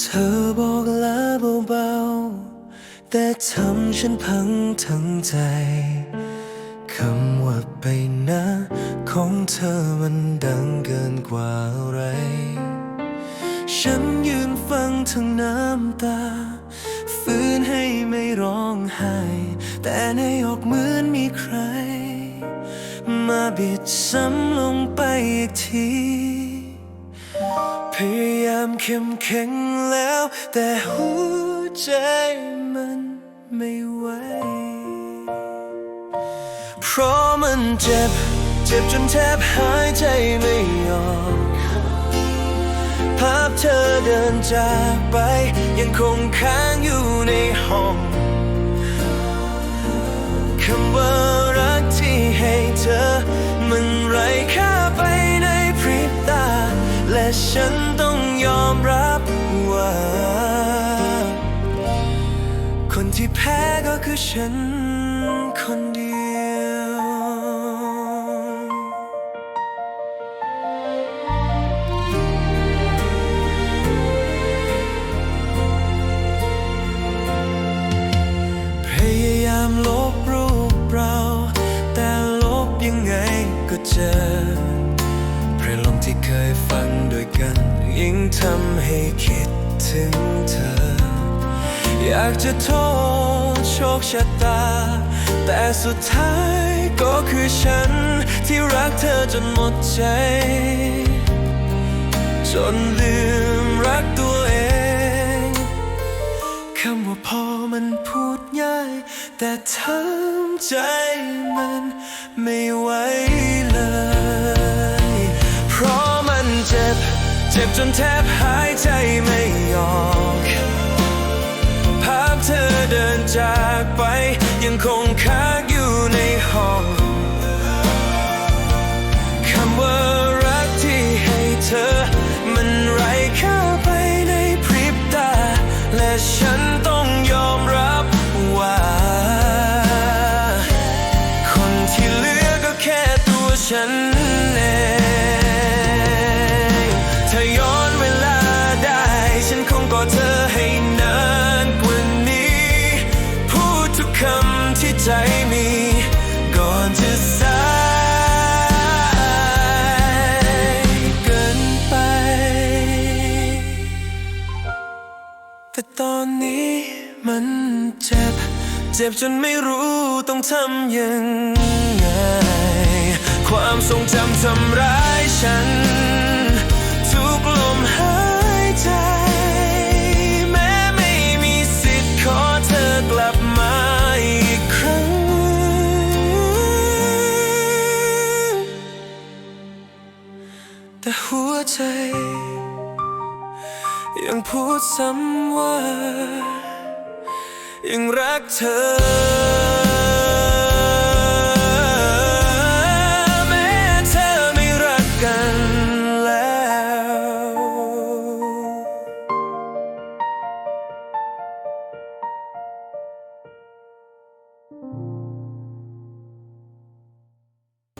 เธอบอกลาเบาๆ แต่ทำฉันพังทั้งใจ คำว่าไปนะ ของเธอมันดังเกินกว่าอะไร ฉันยืนฟังทั้งน้ำตา ฟื้นให้ไม่ร้องไห้ แต่ในอกเหมือนมีใคร มาบิดซ้ำลงไปอีกที พยายามเข้มแข็งแล้ว แต่หัวใจมันไม่ไหว เพราะมันเจ็บ เจ็บจนแทบหายใจไม่ออกภาพเธอเดินจากไป ยังคงค้างอยู่ในห้องคำว่า ฉันต้องยอมรับว่า คนที่แพ้ก็คือฉันคนเดียวพยายามลบรูปเรา แต่ลบยังไงก็เจอเพลงลมที่เคยฟังด้วยกัน ถึงเธอ อยากจะโทษโชคชะตา แต่สุดท้ายก็คือฉันที่รักเธอจนหมดใจ จนลืมรักตัวเองคำว่าพอมันพูดง่าย แต่ทำใจมันไม่ไหว จ็บจนแทบหายใจไม่ออกภาพเธอเดินจากไปยังคงค้า ฉันคงกอดเธอให้นานกว่านี้ พูดทุกคำที่ใจมี ก่อนจะสายเกินไป แต่ตอนนี้มันเจ็บ เจ็บจนไม่รู้ต้องทำยังไง ความทรงจำทำร้ายฉัน แต่หัวใจ ยังพูดซ้ำว่า ยังรักเธอ